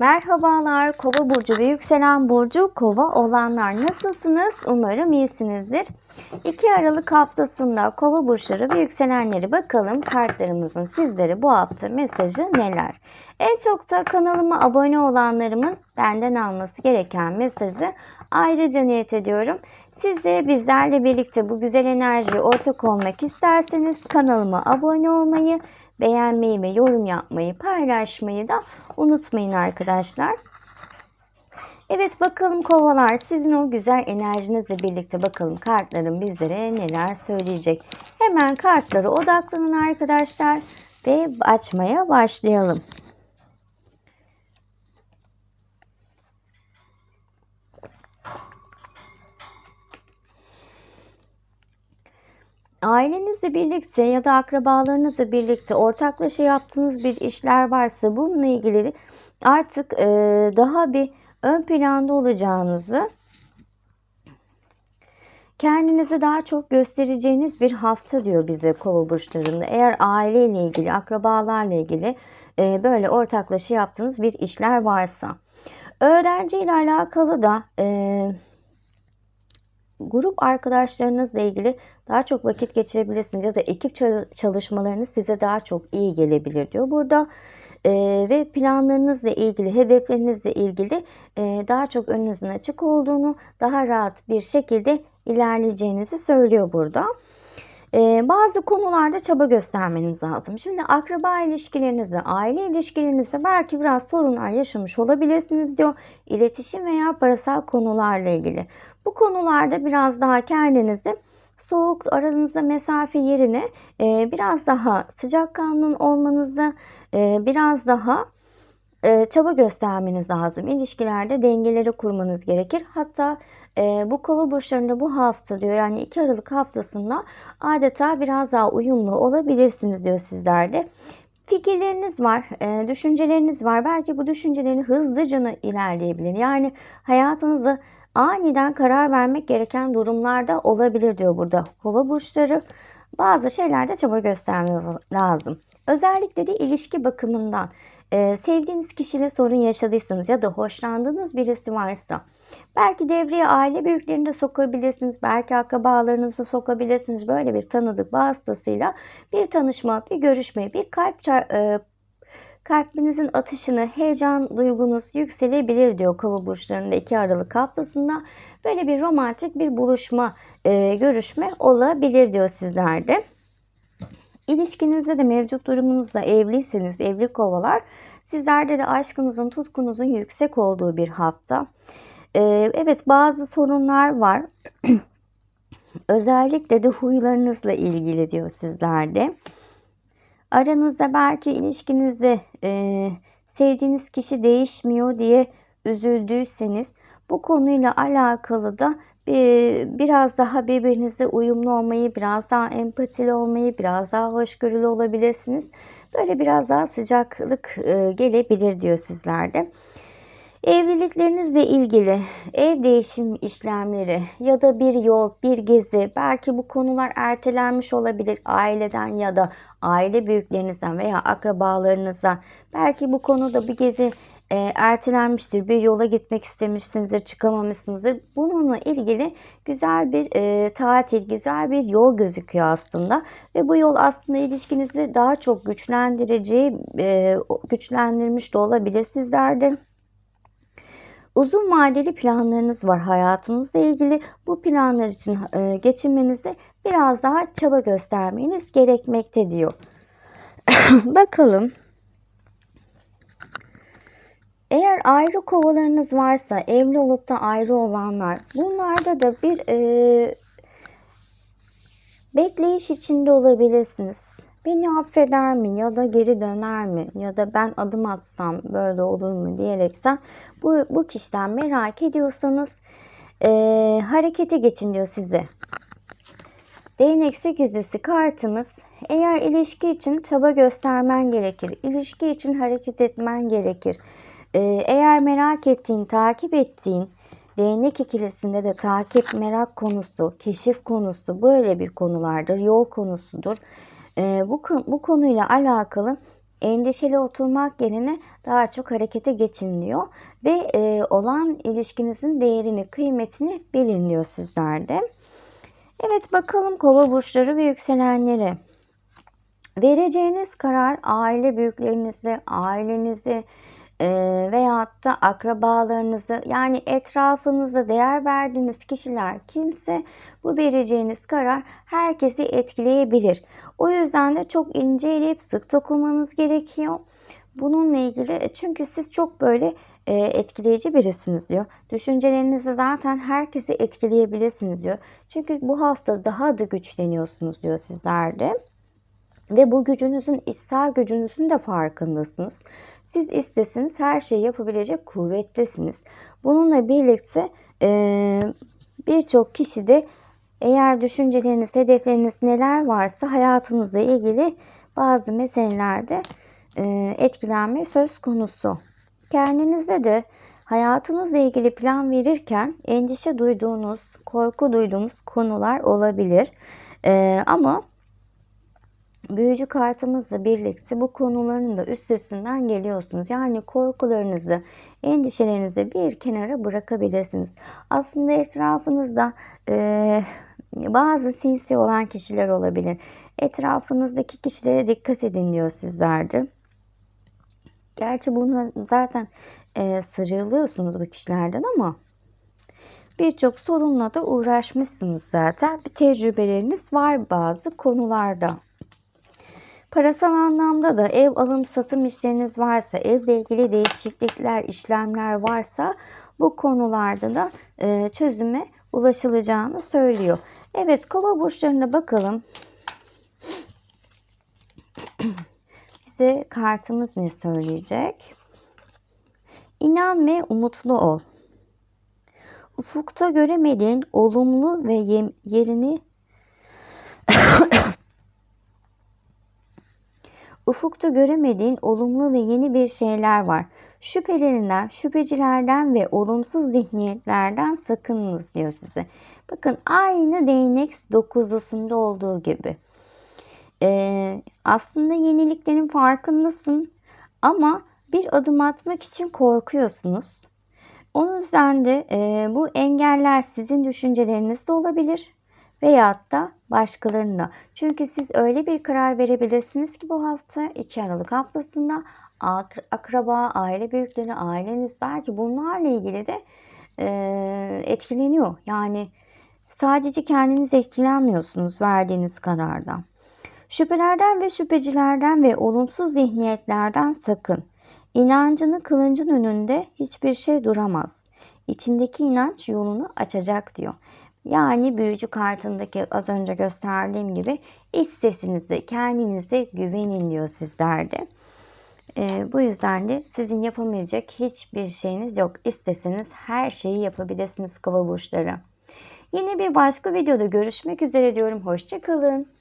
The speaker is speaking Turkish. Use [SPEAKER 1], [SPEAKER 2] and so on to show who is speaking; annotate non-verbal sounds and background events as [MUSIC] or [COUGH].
[SPEAKER 1] Merhabalar Kova burcu ve yükselen burcu Kova olanlar nasılsınız? Umarım iyisinizdir. 2 Aralık haftasında Kova burçları ve yükselenleri bakalım kartlarımızın sizlere bu hafta mesajı neler? En çok da kanalıma abone olanlarımın benden alması gereken mesajı ayrıca niyet ediyorum. Siz de bizlerle birlikte bu güzel enerjiye ortak olmak isterseniz kanalıma abone olmayı, beğenmeyi ve yorum yapmayı, paylaşmayı da unutmayın arkadaşlar. Evet bakalım kovalar sizin o güzel enerjinizle birlikte bakalım kartların bizlere neler söyleyecek. Hemen kartlara odaklanın arkadaşlar ve açmaya başlayalım. Ailenizle birlikte ya da akrabalarınızla birlikte ortaklaşa yaptığınız bir işler varsa bununla ilgili artık e, daha bir ön planda olacağınızı kendinizi daha çok göstereceğiniz bir hafta diyor bize kova burçlarında. Eğer aileyle ilgili, akrabalarla ilgili e, böyle ortaklaşa yaptığınız bir işler varsa. Öğrenci ile alakalı da e, grup arkadaşlarınızla ilgili daha çok vakit geçirebilirsiniz ya da ekip çalışmalarınız size daha çok iyi gelebilir diyor. Burada e, ve planlarınızla ilgili, hedeflerinizle ilgili e, daha çok önünüzün açık olduğunu, daha rahat bir şekilde ilerleyeceğinizi söylüyor burada. Ee, bazı konularda çaba göstermeniz lazım. Şimdi akraba ilişkilerinizde, aile ilişkilerinizde belki biraz sorunlar yaşamış olabilirsiniz diyor. İletişim veya parasal konularla ilgili. Bu konularda biraz daha kendinizi soğuk aranızda mesafe yerine e, biraz daha sıcakkanlı olmanızda e, biraz daha e, çaba göstermeniz lazım. İlişkilerde dengeleri kurmanız gerekir. Hatta e, bu kova burçlarında bu hafta diyor yani 2 Aralık haftasında adeta biraz daha uyumlu olabilirsiniz diyor sizlerde. Fikirleriniz var, e, düşünceleriniz var. Belki bu düşüncelerini hızlıca ilerleyebilir. Yani hayatınızda aniden karar vermek gereken durumlarda olabilir diyor burada kova burçları. Bazı şeylerde çaba göstermeniz lazım. Özellikle de ilişki bakımından e, sevdiğiniz kişiyle sorun yaşadıysanız ya da hoşlandığınız birisi varsa belki devreye aile büyüklerini de sokabilirsiniz. Belki akrabalarınızı sokabilirsiniz. Böyle bir tanıdık vasıtasıyla bir tanışma, bir görüşme, bir kalp e, kalbinizin atışını, heyecan duygunuz yükselebilir diyor kova burçlarında 2 Aralık haftasında. Böyle bir romantik bir buluşma, e, görüşme olabilir diyor sizlerde. İlişkinizde de mevcut durumunuzda evliyseniz, evli kovalar, sizlerde de aşkınızın, tutkunuzun yüksek olduğu bir hafta. Ee, evet bazı sorunlar var. [CLEARS THROAT] Özellikle de huylarınızla ilgili diyor sizlerde. Aranızda belki ilişkinizde e, sevdiğiniz kişi değişmiyor diye üzüldüyseniz bu konuyla alakalı da biraz daha birbirinizle uyumlu olmayı, biraz daha empatili olmayı, biraz daha hoşgörülü olabilirsiniz. Böyle biraz daha sıcaklık e, gelebilir diyor sizlerde. Evliliklerinizle ilgili ev değişim işlemleri ya da bir yol, bir gezi, belki bu konular ertelenmiş olabilir aileden ya da aile büyüklerinizden veya akrabalarınızdan. Belki bu konuda bir gezi e, ertelenmiştir. Bir yola gitmek istemişsinizdir, çıkamamışsınızdır. Bununla ilgili güzel bir e, tatil, güzel bir yol gözüküyor aslında. Ve bu yol aslında ilişkinizi daha çok güçlendirici, e, güçlendirmiş de olabilir sizlerde. Uzun vadeli planlarınız var hayatınızla ilgili. Bu planlar için e, geçinmenizde biraz daha çaba göstermeniz gerekmekte diyor. [COUGHS] Bakalım. Eğer ayrı kovalarınız varsa, evli olup da ayrı olanlar, bunlarda da bir e, bekleyiş içinde olabilirsiniz. Beni affeder mi ya da geri döner mi ya da ben adım atsam böyle olur mu diyerekten bu, bu kişiden merak ediyorsanız e, harekete geçin diyor size. Değnek sekizlisi kartımız eğer ilişki için çaba göstermen gerekir. İlişki için hareket etmen gerekir. Ee, eğer merak ettiğin, takip ettiğin değnek ikilisinde de takip, merak konusu, keşif konusu böyle bir konulardır. Yol konusudur. Ee, bu, bu konuyla alakalı endişeli oturmak yerine daha çok harekete geçin diyor. Ve e, olan ilişkinizin değerini, kıymetini bilin diyor sizlerde. Evet bakalım kova burçları ve yükselenleri. Vereceğiniz karar aile büyüklerinizle, ailenizi e, veyahut da akrabalarınızı yani etrafınızda değer verdiğiniz kişiler kimse bu vereceğiniz karar herkesi etkileyebilir. O yüzden de çok inceleyip sık dokunmanız gerekiyor. Bununla ilgili çünkü siz çok böyle e, etkileyici birisiniz diyor. Düşüncelerinizi zaten herkesi etkileyebilirsiniz diyor. Çünkü bu hafta daha da güçleniyorsunuz diyor sizlerde. Ve bu gücünüzün içsel gücünüzün de farkındasınız. Siz istesiniz her şeyi yapabilecek kuvvettesiniz. Bununla birlikte birçok kişi de eğer düşünceleriniz, hedefleriniz neler varsa hayatınızla ilgili bazı meselelerde e, etkilenme söz konusu. Kendinizde de hayatınızla ilgili plan verirken endişe duyduğunuz, korku duyduğunuz konular olabilir. E, ama büyücü kartımızla birlikte bu konuların da üstesinden geliyorsunuz. Yani korkularınızı, endişelerinizi bir kenara bırakabilirsiniz. Aslında etrafınızda e, bazı sinsi olan kişiler olabilir. Etrafınızdaki kişilere dikkat edin diyor sizlerde. Gerçi bunu zaten e, sıyrılıyorsunuz bu kişilerden ama birçok sorunla da uğraşmışsınız zaten. Bir tecrübeleriniz var bazı konularda. Parasal anlamda da ev alım satım işleriniz varsa, evle ilgili değişiklikler, işlemler varsa bu konularda da e, çözüme ulaşılacağını söylüyor. Evet kova burçlarına bakalım. [CLEARS THROAT] Bize kartımız ne söyleyecek? İnan ve umutlu ol. Ufukta göremediğin olumlu ve yerini [CLEARS THROAT] Ufukta göremediğin olumlu ve yeni bir şeyler var. Şüphelerinden, şüphecilerden ve olumsuz zihniyetlerden sakınınız diyor size. Bakın aynı değnek dokuzlusunda olduğu gibi. Ee, aslında yeniliklerin farkındasın ama bir adım atmak için korkuyorsunuz. O yüzden de e, bu engeller sizin düşünceleriniz de olabilir veyahut da başkalarına. Çünkü siz öyle bir karar verebilirsiniz ki bu hafta 2 Aralık haftasında akraba, aile büyükleri, aileniz belki bunlarla ilgili de e, etkileniyor. Yani sadece kendiniz etkilenmiyorsunuz verdiğiniz karardan. Şüphelerden ve şüphecilerden ve olumsuz zihniyetlerden sakın. İnancını kılıncın önünde hiçbir şey duramaz. İçindeki inanç yolunu açacak diyor. Yani büyücü kartındaki az önce gösterdiğim gibi iç sesinizde kendinizde güvenin diyor sizlerde. Ee, bu yüzden de sizin yapamayacak hiçbir şeyiniz yok. İsteseniz her şeyi yapabilirsiniz kova burçları. Yine bir başka videoda görüşmek üzere diyorum. Hoşçakalın.